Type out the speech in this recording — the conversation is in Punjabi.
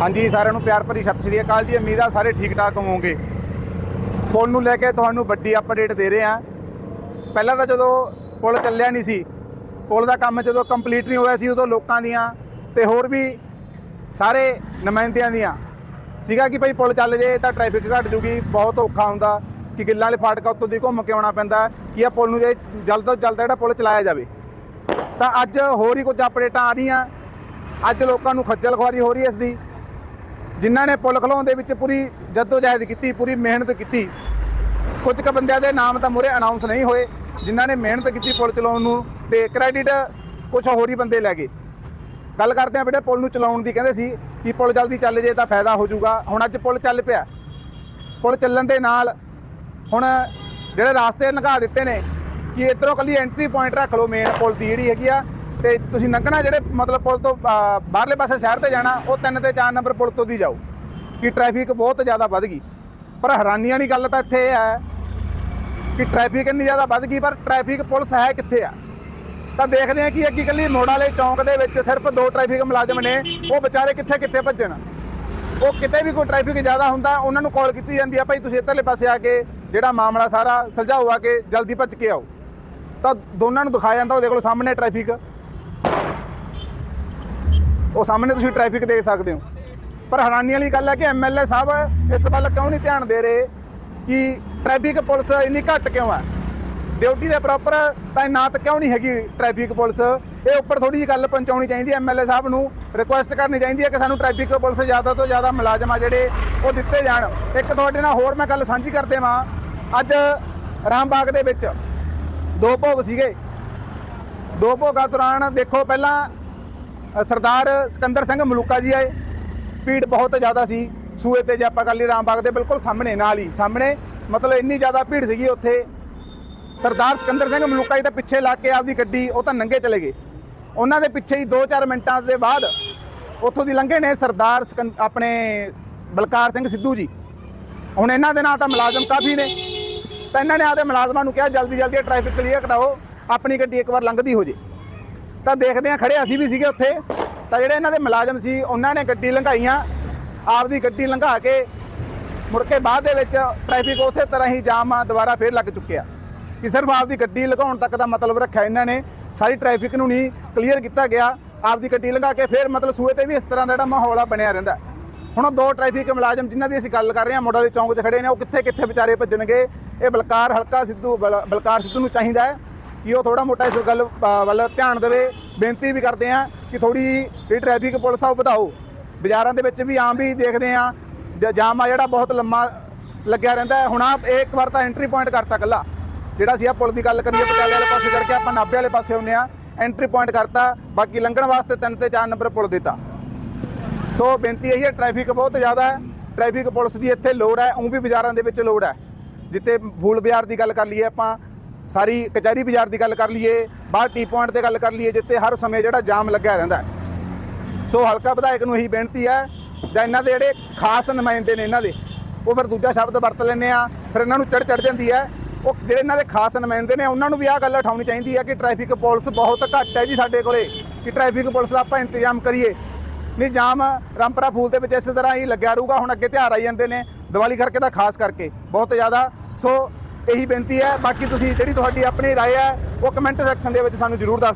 ਹਾਂਜੀ, ਸਾਰਿਆਂ ਨੂੰ ਪਿਆਰ ਭਰੀ ਸਤਿ ਸ਼੍ਰੀ ਅਕਾਲ ਜੀ। ਉਮੀਦ ਆ ਸਾਰੇ ਠੀਕ ਠਾਕ ਹੋਵੋਗੇ। ਪੁਲ ਨੂੰ ਲੈ ਕੇ ਤੁਹਾਨੂੰ ਵੱਡੀ ਅਪਡੇਟ ਦੇ ਰਹੇ ਹਾਂ। ਪਹਿਲਾਂ ਤਾਂ ਜਦੋਂ ਪੁਲ ਚੱਲਿਆ ਨਹੀਂ ਸੀ, ਪੁਲ ਦਾ ਕੰਮ ਜਦੋਂ ਕੰਪਲੀਟ ਨਹੀਂ ਹੋਇਆ ਸੀ ਉਦੋਂ ਲੋਕਾਂ ਦੀਆਂ ਤੇ ਹੋਰ ਵੀ ਸਾਰੇ ਨੁਮਾਇੰਦਿਆਂ ਦੀਆਂ। ਸੀਗਾ ਕਿ ਭਾਈ ਪੁਲ ਚੱਲ ਜੇ ਤਾਂ ਟ੍ਰੈਫਿਕ ਘਟ ਜੂਗੀ, ਬਹੁਤ ਔਖਾ ਹੁੰਦਾ ਕਿ ਗਿੱਲਾਂ ਵਾਲੇ ਫਾਟਕਾ ਉੱਤੋਂ ਦੀ ਘੁੰਮ ਕੇ ਆਉਣਾ ਪੈਂਦਾ, ਕਿ ਇਹ ਪੁਲ ਨੂੰ ਜੇ ਜਲਦ ਤੋਂ ਜਲਦ ਜਿਹੜਾ ਪੁਲ ਚਲਾਇਆ ਜਾਵੇ। ਤਾਂ ਅੱਜ ਹੋਰ ਹੀ ਕੁਝ ਅਪਡੇਟਾਂ ਆ ਰਹੀਆਂ। ਅੱਜ ਲੋਕਾਂ ਨੂੰ ਖੱਜਲ ਖੁਆਰੀ ਹੋ ਰਹੀ ਹੈ ਇਸ ਦੀ। ਜਿਨ੍ਹਾਂ ਨੇ ਪੁਲ ਖਲਾਉਣ ਦੇ ਵਿੱਚ ਪੂਰੀ ਜਦੋਜਹਿਦ ਕੀਤੀ, ਪੂਰੀ ਮਿਹਨਤ ਕੀਤੀ, ਕੁਝ ਕੁ ਬੰਦਿਆਂ ਦੇ ਨਾਮ ਤਾਂ ਮੂਹਰੇ ਅਨਾਉਂਸ ਨਹੀਂ ਹੋਏ, ਜਿਨ੍ਹਾਂ ਨੇ ਮਿਹਨਤ ਕੀਤੀ ਪੁਲ ਚਲਾਉਣ ਨੂੰ ਤੇ ਕ੍ਰੈਡਿਟ ਕੁਝ ਹੋਰ ਹੀ ਬੰਦੇ ਲੈ ਗਏ। ਗੱਲ ਕਰਦੇ ਆ ਬੇਟੇ, ਪੁਲ ਨੂੰ ਚਲਾਉਣ ਦੀ ਕਹਿੰਦੇ ਸੀ ਕਿ ਪੁਲ ਜਲਦੀ ਚੱਲ ਜੇ ਤਾਂ ਫਾਇਦਾ ਹੋ ਜਾਊਗਾ। ਹੁਣ ਅੱਜ ਪੁਲ ਚੱਲ ਪਿਆ। ਪੁਲ ਚੱਲਣ ਦੇ ਨਾਲ ਹੁਣ ਜਿਹੜੇ ਰਾਸਤੇ ਲੰਘਾ ਦਿੱਤੇ ਨੇ ਕਿ ਇਧਰੋਂ ਕੱਲੀ ਐਂਟਰੀ ਪੁਆਇੰਟ ਰੱਖ ਲਓ ਮੇਨ ਪੁਲ ਦੀ ਜਿਹੜੀ ਹੈਗੀ ਆ ਤੇ ਤੁਸੀਂ ਲੰਘਣਾ ਜਿਹੜੇ ਮਤਲਬ ਪੁਲ ਤੋਂ ਬਾਹਰਲੇ ਪਾਸੇ ਸ਼ਹਿਰ ਤੇ ਜਾਣਾ, ਉਹ ਤਿੰਨ ਤੇ ਚਾਰ ਨੰਬਰ ਪੁਲ ਤੋਂ ਦੀ ਜਾਓ, ਕਿ ਟ੍ਰੈਫਿਕ ਬਹੁਤ ਜ਼ਿਆਦਾ ਵੱਧ ਗਈ। ਪਰ ਹੈਰਾਨੀ ਵਾਲੀ ਗੱਲ ਤਾਂ ਇੱਥੇ ਇਹ ਹੈ ਕਿ ਟ੍ਰੈਫਿਕ ਇੰਨੀ ਜ਼ਿਆਦਾ ਵੱਧ ਗਈ, ਪਰ ਟ੍ਰੈਫਿਕ ਪੁਲਿਸ ਹੈ ਕਿੱਥੇ ਆ? ਤਾਂ ਦੇਖਦੇ ਆ ਕਿ ਅੱਗੇ ਕੱਲੀ ਮੋੜ ਵਾਲੇ ਚੌਂਕ ਦੇ ਵਿੱਚ ਸਿਰਫ ਦੋ ਟ੍ਰੈਫਿਕ ਮੁਲਾਜ਼ਮ ਨੇ, ਉਹ ਵਿਚਾਰੇ ਕਿੱਥੇ ਕਿੱਥੇ ਭੱਜਣ? ਉਹ ਕਿਤੇ ਵੀ ਕੋਈ ਟ੍ਰੈਫਿਕ ਜ਼ਿਆਦਾ ਹੁੰਦਾ, ਉਹਨਾਂ ਨੂੰ ਕਾਲ ਕੀਤੀ ਜਾਂਦੀ ਆ, ਭਾਈ, ਤੁਸੀਂ ਇੱਧਰਲੇ ਪਾਸੇ ਆ ਕੇ ਜਿਹੜਾ ਮਾਮਲਾ ਸਾਰਾ ਸੁਲਝਾਓ ਆ ਕੇ, ਜਲਦੀ ਭੱਜ ਕੇ ਆਓ। ਤਾਂ ਦੋਨਾਂ ਨੂੰ ਦਿਖਾਇਆ ਜਾਂਦਾ, ਉਹਦੇ ਕੋਲ ਸਾਹਮਣੇ ਟ੍ਰੈਫਿਕ ਉਹ ਸਾਹਮਣੇ ਤੁਸੀਂ ਟ੍ਰੈਫਿਕ ਦੇਖ ਸਕਦੇ ਹੋ। ਪਰ ਹੈਰਾਨੀ ਵਾਲੀ ਗੱਲ ਹੈ ਕਿ ਐਮਐਲਏ ਸਾਹਿਬ ਇਸ ਵੱਲ ਕਿਉਂ ਨਹੀਂ ਧਿਆਨ ਦੇ ਰਹੇ ਕਿ ਟ੍ਰੈਫਿਕ ਪੁਲਿਸ ਇੰਨੀ ਘੱਟ ਕਿਉਂ ਹੈ? ਡਿਊਟੀ ਦੇ ਪ੍ਰੋਪਰ ਤਾਇਨਾਤ ਕਿਉਂ ਨਹੀਂ ਹੈਗੀ ਟ੍ਰੈਫਿਕ ਪੁਲਿਸ? ਇਹ ਉੱਪਰ ਥੋੜੀ ਜਿਹੀ ਗੱਲ ਪਹੁੰਚਾਉਣੀ ਚਾਹੀਦੀ ਹੈ ਐਮਐਲਏ ਸਾਹਿਬ ਨੂੰ। ਰਿਕੁਐਸਟ ਕਰਨੀ ਚਾਹੀਦੀ ਹੈ ਕਿ ਸਾਨੂੰ ਟ੍ਰੈਫਿਕ ਪੁਲਿਸ ਜ਼ਿਆਦਾ ਤੋਂ ਜ਼ਿਆਦਾ ਮੁਲਾਜ਼ਮ ਆ ਜਿਹੜੇ ਉਹ ਦਿੱਤੇ ਜਾਣ। ਇੱਕ ਤੁਹਾਡੇ ਨਾਲ ਹੋਰ ਮੈਂ ਗੱਲ ਸਾਂਝੀ ਕਰਦੇ ਵਾਂ ਅੱਜ ਰਾਮਬਾਗ ਦੇ ਵਿੱਚ ਦੋ ਭੋਗ ਸੀਗੇ। ਦੋ ਭੋਗਾਂ ਦੌਰਾਨ ਦੇਖੋ, ਪਹਿਲਾਂ ਸਰਦਾਰ ਸਿਕੰਦਰ ਸਿੰਘ ਮਲੂਕਾ ਜੀ ਆਏ। ਭੀੜ ਬਹੁਤ ਜ਼ਿਆਦਾ ਸੀ। ਸੂਏ ਤੇ ਜੇ ਆਪਾਂ ਕਰ ਰਾਮ ਬਾਗ ਦੇ ਬਿਲਕੁਲ ਸਾਹਮਣੇ, ਨਾਲ ਹੀ ਸਾਹਮਣੇ। ਮਤਲਬ ਇੰਨੀ ਜ਼ਿਆਦਾ ਭੀੜ ਸੀਗੀ ਉੱਥੇ। ਸਰਦਾਰ ਸਿਕੰਦਰ ਸਿੰਘ ਮਲੂਕਾ ਜੀ ਤਾਂ ਪਿੱਛੇ ਲਾ ਕੇ ਆਪਦੀ ਗੱਡੀ, ਉਹ ਤਾਂ ਨੰਗੇ ਚਲੇ ਗਏ। ਉਹਨਾਂ ਦੇ ਪਿੱਛੇ ਹੀ 2-4 ਮਿੰਟਾਂ ਦੇ ਬਾਅਦ ਉੱਥੋਂ ਦੀ ਲੰਘੇ ਨੇ ਸਰਦਾਰ ਸਿਕੰ- ਆਪਣੇ ਬਲਕਾਰ ਸਿੰਘ ਸਿੱਧੂ ਜੀ। ਹੁਣ ਇਹਨਾਂ ਦੇ ਨਾਂ ਤਾਂ ਮੁਲਾਜ਼ਮ ਕਾਫੀ ਨੇ। ਤਾਂ ਇਹਨਾਂ ਨੇ ਆਪਦੇ ਮੁਲਾਜ਼ਮਾਂ ਨੂੰ ਕਿਹਾ ਜਲਦੀ ਜਲਦੀ ਟ੍ਰੈਫਿਕ ਕਲੀਅਰ ਕਰਾਓ। ਆਪਣੀ ਗੱਡੀ ਇੱਕ ਵਾਰ ਲੰਘਦੀ ਹੋ ਜੇ। ਤਾਂ ਦੇਖਦੇ ਆ ਖੜੇ ਅਸੀਂ ਵੀ ਸੀਗੇ ਉੱਥੇ। ਤਾਂ ਜਿਹੜੇ ਇਹਨਾਂ ਦੇ ਮੁਲਾਜ਼ਮ ਸੀ, ਉਹਨਾਂ ਨੇ ਗੱਡੀ ਲੰਘਾਈਆਂ। ਆਪਦੀ ਗੱਡੀ ਲੰਘਾ ਕੇ ਮੁੜ ਕੇ ਬਾਅਦ ਦੇ ਵਿੱਚ ਟ੍ਰੈਫਿਕ ਉਸੇ ਤਰ੍ਹਾਂ ਹੀ ਜਾਮ ਆ, ਦੁਬਾਰਾ ਫੇਰ ਲੱਗ ਚੁੱਕਿਆ। ਕਿ ਸਿਰਫ ਆਪਦੀ ਗੱਡੀ ਲਗਾਉਣ ਤੱਕ ਦਾ ਮਤਲਬ ਰੱਖਿਆ ਇਹਨਾਂ ਨੇ। ਸਾਰੀ ਟ੍ਰੈਫਿਕ ਨੂੰ ਨਹੀਂ ਕਲੀਅਰ ਕੀਤਾ ਗਿਆ। ਆਪਦੀ ਗੱਡੀ ਲੰਘਾ ਕੇ ਫੇਰ ਮਤਲਬ ਸੂਏ ਤੇ ਵੀ ਇਸ ਤਰ੍ਹਾਂ ਦਾ ਜਿਹੜਾ ਮਾਹੌਲ ਆ ਬਣਿਆ ਰਹਿੰਦਾ। ਹੁਣ ਉਹ ਦੋ ਟ੍ਰੈਫਿਕ ਮੁਲਾਜ਼ਮ ਜਿਨ੍ਹਾਂ ਦੀ ਅਸੀਂ ਗੱਲ ਕਰ ਰਹੇ ਹਾਂ ਮੋਡਲ ਚੌਂਕ 'ਚ ਖੜੇ ਨੇ, ਉਹ ਕਿੱਥੇ ਕਿੱਥੇ ਵਿਚਾਰੇ ਭੱਜਣਗੇ? ਇਹ ਬਲਕਾਰ ਹਲਕਾ ਸਿੱਧੂ, ਬਲ- ਬਲਕਾਰ ਸਿੱਧੂ ਨੂੰ ਚਾਹੀਦਾ ਹੈ। ਕਿ ਉਹ ਥੋੜਾ ਮੋਟਾ ਇਸ ਗੱਲ ਵੱਲ ਧਿਆਨ ਦੇਵੇ। ਬੇਨਤੀ ਵੀ ਕਰਦੇ ਆ ਕਿ ਥੋੜੀ ਜਿਹੜੀ ਟ੍ਰੈਫਿਕ ਪੁਲਿਸ ਆ, ਉਹ ਵਧਾਓ। ਬਾਜ਼ਾਰਾਂ ਦੇ ਵਿੱਚ ਵੀ ਆਮ ਵੀ ਦੇਖਦੇ ਆ ਜ- ਜਾਮ ਆ ਜਿਹੜਾ ਬਹੁਤ ਲੰਮਾ ਲੱਗਿਆ ਰਹਿੰਦਾ ਹੁਣ ਆ ਇਹ ਇੱਕ ਵਾਰ ਤਾਂ ਐਂਟਰੀ ਪੁਆਇੰਟ ਕਰਤਾ ਕੱਲਾ ਜਿਹੜਾ ਸੀ ਆ ਪੁਲ ਦੀ ਗੱਲ ਕਰੀਏ, ਪਟਿਆਲੇ ਵਾਲੇ ਪਾਸੇ ਕਰਕੇ ਆਪਾਂ ਨਾਭੇ ਵਾਲੇ ਪਾਸੇ ਹੁੰਨੇ ਆ ਐਂਟਰੀ ਪੁਆਇੰਟ ਕਰਤਾ। ਬਾਕੀ ਲੰਘਣ ਵਾਸਤੇ ਤਿੰਨ ਤੇ ਚਾਰ ਨੰਬਰ ਪੁਲ ਦਿੱਤਾ। ਸੋ ਬੇਨਤੀ ਇਹ ਹੈ ਟ੍ਰੈਫਿਕ ਬਹੁਤ ਜ਼ਿਆਦਾ ਹੈ। ਟ੍ਰੈਫਿਕ ਪੁਲਿਸ ਦੀ ਇੱਥੇ ਲੋੜ ਹੈ। ਉਹ ਵੀ ਬਾਜ਼ਾਰਾਂ ਦੇ ਵਿੱਚ ਲੋੜ ਹੈ। ਜਿੱਥੇ ਫੂਲ ਬਾਜ਼ਾਰ ਦੀ ਗੱਲ ਕਰ ਲਈਏ ਆਪਾਂ ਸਾਰੀ ਕਚਹਿਰੀ ਬਾਜ਼ਾਰ ਦੀ ਗੱਲ ਕਰ ਲਈਏ, ਬਾਹਰ ਟੀ ਪੁਆਇੰਟ ਤੇ ਗੱਲ ਕਰ ਲਈਏ, ਜਿੱਥੇ ਹਰ ਸਮੇਂ ਜਿਹੜਾ ਜਾਮ ਲੱਗਿਆ ਰਹਿੰਦਾ ਸੋ ਹਲਕਾ ਵਿਧਾਇਕ ਨੂੰ ਇਹੀ ਬੇਨਤੀ ਹੈ, ਜਾਂ ਇਹਨਾਂ ਦੇ ਜਿਹੜੇ ਖਾਸ ਨੁਮਾਇੰਦੇ ਨੇ ਇਹਨਾਂ ਦੇ, ਉਹ ਫਿਰ ਦੂਜਾ ਸ਼ਬਦ ਵਰਤ ਲੈਂਦੇ ਆ ਫਿਰ ਇਹਨਾਂ ਨੂੰ ਚੜ ਚੜ ਜਾਂਦੀ ਹੈ। ਉਹ ਜਿਹੜੇ ਇਹਨਾਂ ਦੇ ਖਾਸ ਨੁਮਾਇੰਦੇ ਨੇ, ਉਹਨਾਂ ਨੂੰ ਵੀ ਆਹ ਗੱਲ ਉਠਾਉਣੀ ਚਾਹੀਦੀ ਹੈ ਕਿ ਟ੍ਰੈਫਿਕ ਪੁਲਿਸ ਬਹੁਤ ਘੱਟ ਹੈ ਜੀ ਸਾਡੇ ਕੋਲੇ, ਕਿ ਟ੍ਰੈਫਿਕ ਪੁਲਿਸ ਦਾ ਆਪਾਂ ਇੰਤਜ਼ਾਮ ਕਰੀਏ। ਨਹੀਂ, ਜਾਮ ਰਾਮਪਰਾ ਫੂਲ ਦੇ ਵਿੱਚ ਇਸੇ ਤਰ੍ਹਾਂ ਹੀ ਲੱਗਿਆ ਰਹੂਗਾ, ਹੁਣ ਅੱਗੇ ਤਿਉਹਾਰ ਆਈ ਜਾਂਦੇ ਨੇ, ਦੀਵਾਲੀ ਕਰਕੇ ਤਾਂ ਖਾਸ ਕਰਕੇ, ਬਹੁਤ ਜ਼ਿਆਦਾ। ਸੋ ਇਹੀ ਬੇਨਤੀ ਹੈ ਬਾਕੀ ਤੁਸੀਂ ਜਿਹੜੀ ਤੁਹਾਡੀ ਆਪਣੀ رائے ਹੈ ਉਹ ਕਮੈਂਟ ਸੈਕਸ਼ਨ ਦੇ ਵਿੱਚ ਸਾਨੂੰ ਜ਼ਰੂਰ ਦੱਸ